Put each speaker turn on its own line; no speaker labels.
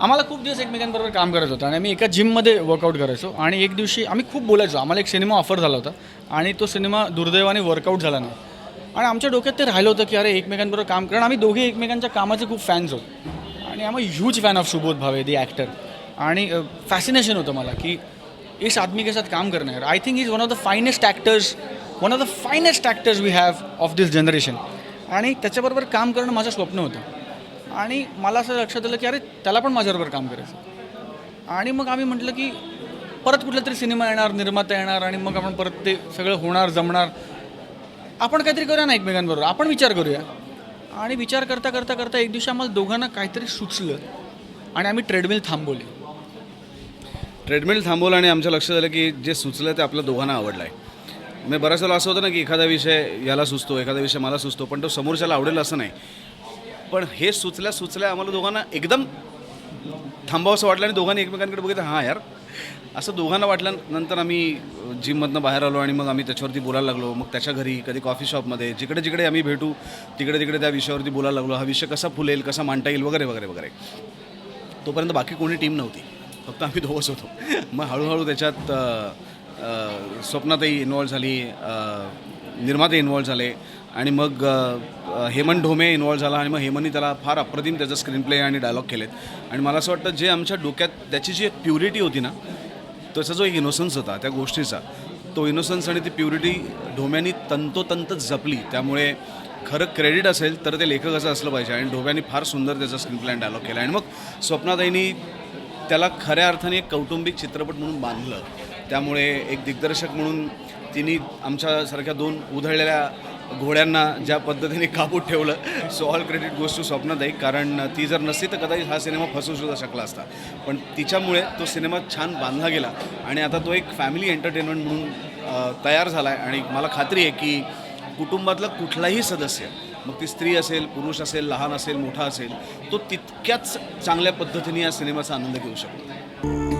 आम्हाला खूप दिवस एकमेकांबरोबर काम करायचं होतं आणि आम्ही एका जिममध्ये वर्कआउट करायचो. आणि एक दिवशी आम्ही खूप बोलायचो. आम्हाला एक सिनेमा ऑफर झाला होता. आणि तो सिनेमा दुर्दैवाने वर्कआउट झाला नाही. आणि आमच्या डोक्यात ते राहिलं होतं की अरे एकमेकांबरोबर काम कारण. आम्ही दोघे एकमेकांच्या कामाचे खूप फॅन्स होतो आणि आम्ही huge fan of Subodh Bhave the actor आणि फॅसिनेशन होतं मला की इस आदमी के साथ काम करना है. I think is one of the finest actors one of the finest actors we have of this generation आणि त्याच्याबरोबर काम करणं माझं स्वप्न होतं. आणि मला असं लक्षात आलं की अरे त्याला पण माझ्याबरोबर काम करायचं. आणि मग आम्ही म्हटलं की परत कुठला तरी सिनेमा येणार निर्माता येणार आणि मग आपण परत ते सगळं होणार जमणार. आपण काहीतरी करूया ना एकमेकांबरोबर. आपण विचार करूया. आणि विचार करता करता करता एक दिवशी आम्हाला दोघांना काहीतरी सुचलं आणि आम्ही ट्रेडमिल थांबवली.
ट्रेडमिल थांबवलं आणि आमच्या लक्षात आलं की जे सुचलं ते आपल्या दोघांना आवडलं आहे म्हणजे बऱ्याच वेळा असं होतं ना की एखादा विषय याला सुचतो एखादा विषय मला सुचतो पण तो समोरच्याला आवडेल असं नाही. पण हे सुचल्या सुचल्या आम्हाला दोघांना एकदम थांबावंसं वाटलं आणि दोघांनी एकमेकांकडे बघितलं हां यार. असं दोघांना वाटल्यानंतर आम्ही जिममधनं बाहेर आलो आणि मग आम्ही त्याच्यावरती बोलायला लागलो. मग त्याच्या घरी कधी कॉफी शॉपमध्ये जिकडे जिकडे आम्ही भेटू तिकडे तिकडे त्या विषयावरती बोलायला लागलो. हा विषय कसा फुलेल कसा मांडता येईल वगैरे वगैरे वगैरे. तोपर्यंत बाकी कोणी टीम नव्हती. फक्त आम्ही दोघंच होतो. मग हळूहळू त्याच्यात स्वप्नातही इन्वॉल्व्ह झाली निर्माते इन्वॉल्व्ह झाले. आणि मग हेमंत ढोमे इन्वॉल्व झाला आणि मग हेमंतनी त्याला फार अप्रतिम त्याचं स्क्रीन प्ले आणि डायलॉग केलेत. आणि मला असं वाटतं जे आमच्या डोक्यात त्याची जी एक प्युरिटी होती ना त्याचा जो एक इनोसन्स होता त्या गोष्टीचा तो इनोसन्स आणि ती प्युरिटी ढोम्यांनी तंतोतंत जपली. त्यामुळे खरं क्रेडिट असेल तर ते लेखक असं असलं पाहिजे. आणि ढोब्यांनी फार सुंदर त्याचा स्क्रीन प्लॅन डायलॉग केला. आणि मग स्वप्नाताईंनी त्याला खऱ्या अर्थाने एक कौटुंबिक चित्रपट म्हणून बांधलं. त्यामुळे एक दिग्दर्शक म्हणून तिने आमच्यासारख्या दोन उधळलेल्या घोड्यांना ज्या पद्धतीने काबूत ठेवलं so all credit goes to कारण ती जर नसती तर कदाचित हा सिनेमा फसू सुद्धा शकला असता. पण तिच्यामुळे तो सिनेमा छान बांधला गेला. आणि आता तो एक फॅमिली एंटरटेनमेंट म्हणून तयार झाला आहे आणि मला खात्री आहे की कुटुंबातला कुठलाही सदस्य मग ती स्त्री असेल पुरुष असेल लहान असेल मोठा असेल तो तितक्याच चांगल्या पद्धतीने या सिनेमाचा आनंद घेऊ शकतो.